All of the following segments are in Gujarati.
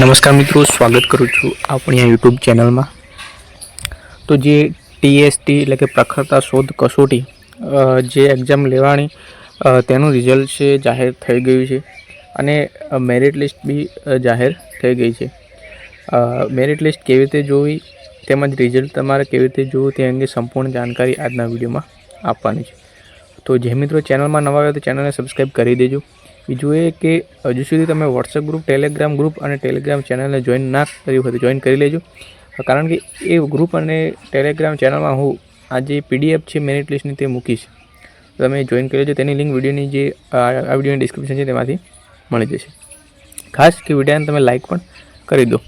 નમસ્કાર મિત્રો, સ્વાગત કરું છું આપણી આ યુટ્યુબ ચેનલમાં. તો જે ટીએસટી એટલે કે પ્રખરતા શોધ કસોટી જે એક્ઝામ લેવાની તેનું રિઝલ્ટ છે, જાહેર થઈ ગયું છે અને મેરિટ લિસ્ટ બી જાહેર થઈ ગઈ છે. મેરિટ લિસ્ટ કેવી રીતે જોવી, તેમજ રિઝલ્ટ તમારે કેવી રીતે જોવું તે અંગે સંપૂર્ણ જાણકારી આજના વિડીયોમાં આપવાની છે. તો જે મિત્રો ચેનલમાં નવા આવ્યા તો ચેનલને સબસ્ક્રાઈબ કરી દેજો. બીજું એ કે હજુ સુધી તમે વોટ્સએપ ગ્રુપ ટેલિગ્રામ ગ્રુપ અને ટેલિગ્રામ ચેનલને જોઈન ના કર્યું હોય તો જોઈન કરી લેજો. કારણ કે એ ગ્રુપ અને ટેલિગ્રામ ચેનલમાં હું આ જે પીડીએફ છે મેરિટ લિસ્ટની તે મૂકીશ તમે જોઈન કરી લેજો, તેની લિંક વિડીયોની જે, આ વિડીયોની ડિસ્ક્રિપ્શન છે તેમાંથી મળી જશે. ખાસ કે વિડીયોને તમે લાઇક પણ કરી દો.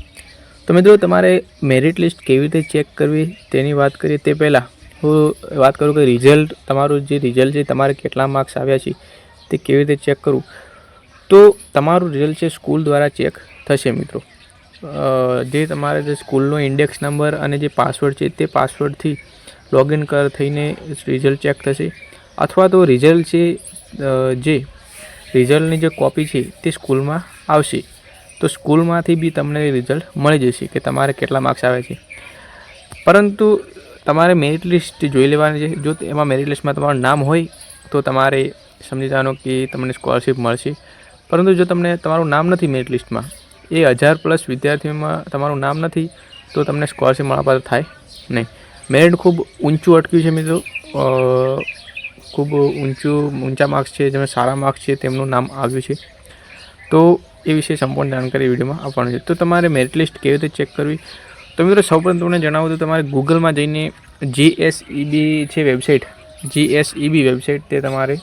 તો મિત્રો, તમારે મેરિટ લિસ્ટ કેવી રીતે ચેક કરવી તેની વાત કરીએ. તે પહેલાં હું વાત કરું કે રિઝલ્ટ તમારું જે રિઝલ્ટ છે, તમારે કેટલા માર્ક્સ આવ્યા છે, તે કેવી રીતે ચેક કરવું? તો તમારું રિઝલ્ટ છે સ્કૂલ દ્વારા ચેક થશે મિત્રો. જે તમારે જે સ્કૂલનો ઇન્ડેક્સ નંબર અને જે પાસવર્ડ છે તે પાસવર્ડથી લોગિન કર થઈને રિઝલ્ટ ચેક થશે. અથવા તો રિઝલ્ટ છે જે રિઝલ્ટની જે કોપી છે તે સ્કૂલમાં આવશે. તો સ્કૂલમાંથી બી તમને રિઝલ્ટ મળી જશે કે તમારે કેટલા માર્ક્સ આવે છે. પરંતુ તમારે મેરિટ લિસ્ટ જોઈ લેવાની છે. જો એમાં મેરિટ લિસ્ટમાં તમારું નામ હોય, તો તમારે સમજી જવાનું કે તમને સ્કોલરશિપ મળશે. પરંતુ જો તમને તમારું નામ નથી મેરિટ લિસ્ટમાં એ હજાર પ્લસ વિદ્યાર્થીઓમાં તમારું નામ નથી, તો તમને સ્કોલરશિપ મળવાપાત્ર થાય નહીં. મેરિટ ખૂબ ઊંચું અટક્યું છે મિત્રો. ખૂબ ઊંચું, ઊંચા માર્ક્સ છે, જેમાં સારા માર્ક્સ છે, તેમનું નામ આવ્યું છે. તો એ વિશે સંપૂર્ણ જાણકારી વિડીયોમાં આપવાનું છે. તો તમારે મેરિટ લિસ્ટ કેવી રીતે ચેક કરવી? તો મિત્રો, સૌપ્રથમ તમને જણાવું તો તમારે ગૂગલમાં જઈને જીએસઈબી છે વેબસાઇટ જીએસઈબી વેબસાઇટ તે તમારે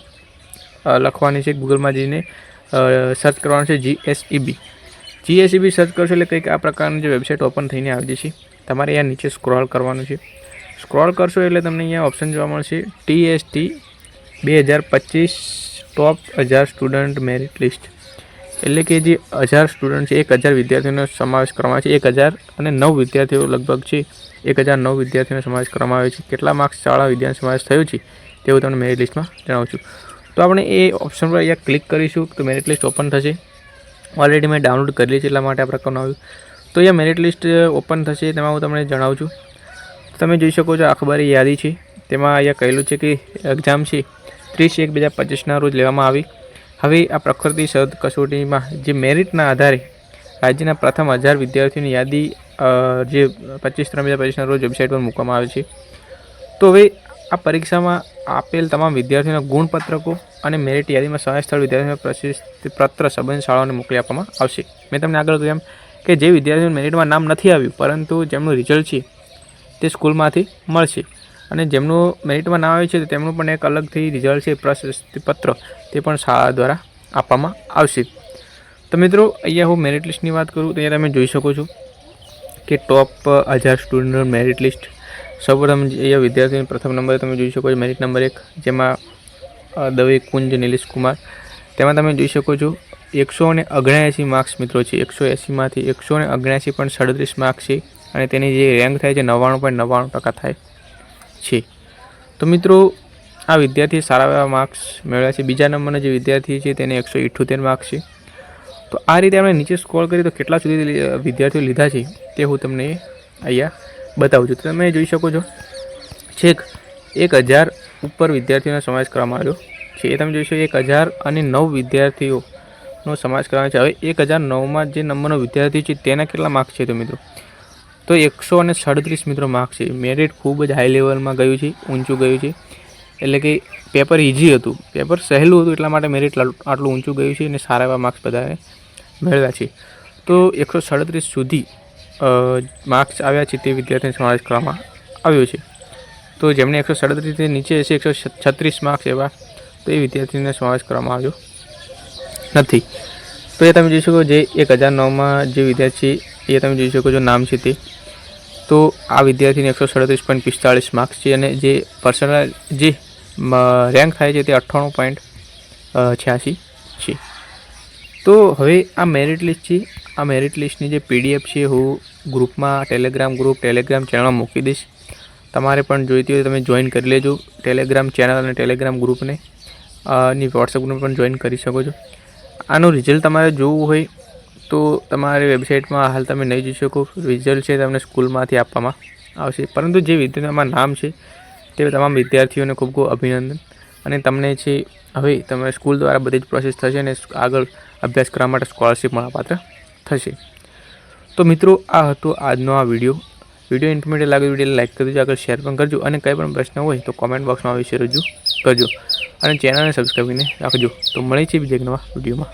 લખવાની છે. ગૂગલમાં જઈને સર્ચ કરવાનું છે જીએસઈબી જીએસઈબી સર્ચ કરશો એટલે કંઈક આ પ્રકારની જે વેબસાઇટ ઓપન થઈને આવી જશે. તમારે અહીંયા નીચે સ્ક્રોલ કરવાનું છે. સ્ક્રોલ કરશો એટલે તમને અહીંયા ઓપ્શન જોવા મળશે. ટીએસટી બે હજાર પચીસ ટોપ હજાર સ્ટુડન્ટ મેરિટ લિસ્ટ એટલે કે જે હજાર સ્ટુડન્ટ છે, એક હજાર વિદ્યાર્થીઓનો સમાવેશ કરવામાં આવે છે. એક હજાર અને નવ વિદ્યાર્થીઓ લગભગ છે. એક હજાર નવ વિદ્યાર્થીઓનો સમાવેશ કરવામાં આવે છે. કેટલા માર્ક્સ શાળા વિદ્યાર્થી સમાવેશ થયો છે તેવું તમને મેરિટ લિસ્ટમાં જણાવું છું. તો આપણે એ ઓપ્શન પર અહીંયા ક્લિક કરીશું તો મેરિટ લિસ્ટ ઓપન થશે. ઓલરેડી મેં ડાઉનલોડ કરેલી છે એટલા માટે આ પ્રકારનું આવ્યું. તો અહીંયા મેરિટ લિસ્ટ ઓપન થશે તેમાં હું તમને જણાવું છું. તમે જોઈ શકો છો અખબારી યાદી છે. તેમાં અહીંયા કહેલું છે કે એક્ઝામ છે ત્રીસ એક બે હજાર પચીસના રોજ લેવામાં આવી. હવે આ પ્રકૃતિ શોધ કસોટીમાં જે મેરિટના આધારે રાજ્યના પ્રથમ હજાર વિદ્યાર્થીઓની યાદી જે પચીસ ત્રણ બે હજાર પચીસના રોજ વેબસાઇટ પર મૂકવામાં આવે છે. તો હવે આ પરીક્ષામાં આપેલ તમામ વિદ્યાર્થીઓના ગુણપત્રકો અને મેરિટ યાદીમાં સમાવેશ સ્થળ વિદ્યાર્થીઓને પ્રશસ્તિ પત્ર સંબંધ શાળાઓને મોકલી આપવામાં આવશે. મેં તમને આગળ કહ્યું એમ કે જે વિદ્યાર્થીઓનું મેરિટમાં નામ નથી આવ્યું, પરંતુ જેમનું રિઝલ્ટ છે તે સ્કૂલમાંથી મળશે. અને જેમનું મેરિટમાં નામ આવ્યું છે તેમનું પણ એક અલગથી રિઝલ્ટ છે પ્રશસ્તિપત્ર તે પણ શાળા દ્વારા આપવામાં આવશે. તો મિત્રો, અહીંયા હું મેરિટ લિસ્ટની વાત કરું. તો અહીંયા તમે જોઈ શકો છો કે ટોપ હજાર સ્ટુડન્ટ મેરિટ લિસ્ટ સૌપ્રથમ અહીંયા વિદ્યાર્થીની પ્રથમ નંબરે તમે જોઈ શકો છો મેરિટ નંબર એક, જેમાં દવે કુંજ નિલેશ કુમાર. તેમાં તમે જોઈ શકો છો એકસો અને અગણ્યાસી માર્ક્સ મિત્રો છે, એકસો એંસીમાંથી એકસો ને અગણ્યાસી પણ સડત્રીસ માર્ક્સ છે અને તેની જે રેન્ક થાય છે નવ્વાણું પોઈન્ટ નવ્વાણું ટકા થાય છે. તો મિત્રો, આ વિદ્યાર્થીએ સારા એવા માર્ક્સ મેળવ્યા છે. બીજા નંબરના જે વિદ્યાર્થી છે તેને એકસો ઇઠ્ઠોતેર માર્ક્સ છે. તો આ રીતે આપણે નીચે સ્કોર કરીએ તો કેટલા સુધી વિદ્યાર્થીઓ લીધા છે તે હું તમને અહીંયા બતાવું છું. તમે જોઈ શકો છો. છેક એક હજાર ઉપર વિદ્યાર્થીઓનો સમાવેશ કરવામાં આવ્યો છે. એ તમે જોઈ શકો એક હજાર અને નવ વિદ્યાર્થીઓનો સમાવેશ કરવામાં છે. હવે એક હજાર નવમાં જે નંબરનો વિદ્યાર્થી છે, તેના કેટલા માર્ક્સ છે તો મિત્રો? તો એકસો અને સાડત્રીસ મિત્રો માર્ક્સ છે. મેરિટ ખૂબ જ હાઈ લેવલમાં ગયું છે, ઊંચું ગયું છે. એટલે કે પેપર ઇઝી હતું. પેપર સહેલું હતું એટલા માટે મેરિટ આટલું ઊંચું ગયું છે અને સારા એવા માર્ક્સ બધાએ મેળવ્યા છે. તો એકસો સાડત્રીસ સુધી માર્ક્સ આવ્યા છે તે વિદ્યાર્થીને સમાવેશ કરવામાં આવ્યો છે. તો જેમને એકસો સાડત્રીસથી નીચે હશે એકસો છત્રીસ માર્ક્સ એવા, તો એ વિદ્યાર્થીને સમાવેશ કરવામાં આવ્યો નથી. તો એ તમે જોઈ શકો જે એક હજાર નવમાં જે વિદ્યાર્થી એ તમે જોઈ શકો છો નામ છે તે. તો આ વિદ્યાર્થીને એકસો સાડત્રીસ પોઈન્ટ પિસ્તાળીસ માર્ક્સ છે અને જે પર્સનલ જે રેન્ક થાય છે તે અઠ્ઠાણું પોઈન્ટ છ્યાસી છે. તો હવે આ મેરિટ લિસ્ટ છે. આ મેરિટ લિસ્ટની જે પીડીએફ છે, હું ગ્રુપમાં ટેલિગ્રામ ગ્રુપ ટેલિગ્રામ ચેનલમાં મૂકી દઈશ. તમારે પણ જોઈતી હોય તમે જોઈન કરી લેજો. ટેલિગ્રામ ચેનલ અને ટેલિગ્રામ ગ્રુપને ની વોટ્સઅપ ગ્રુપ પણ જોઈન કરી શકો છો. આનું રિઝલ્ટ તમારે જોવું હોય તો તમારી વેબસાઇટમાં હાલ તમે નહીં જોઈ શકો. રિઝલ્ટ છે તમને સ્કૂલમાંથી આપવામાં આવશે. પરંતુ જે વિદ્યાર્થીઓમાં નામ છે, તે તમામ વિદ્યાર્થીઓને ખૂબ ખૂબ અભિનંદન. અને તમને છે હવે તમે સ્કૂલ દ્વારા બધી જ પ્રોસેસ થશે અને આગળ અભ્યાસ કરવા માટે સ્કોલરશિપ મળવાપાત્ર થશે. તો મિત્રો, આ હતો આજનો આ વીડિયો વીડિયો ઇન્ફોર્મેટિવ લાગે વીડિયો લાઈક કરી દેજો આગળ શેર પણ કરજો અને કંઈ પણ પ્રશ્ન હોય તો કોમેન્ટ બોક્સમાં વિશે રજૂ કરજો. અને ચેનલને સબસ્ક્રાઈબ કરીને રાખજો. તો મળે છે બીજા એક નવા વિડીયોમાં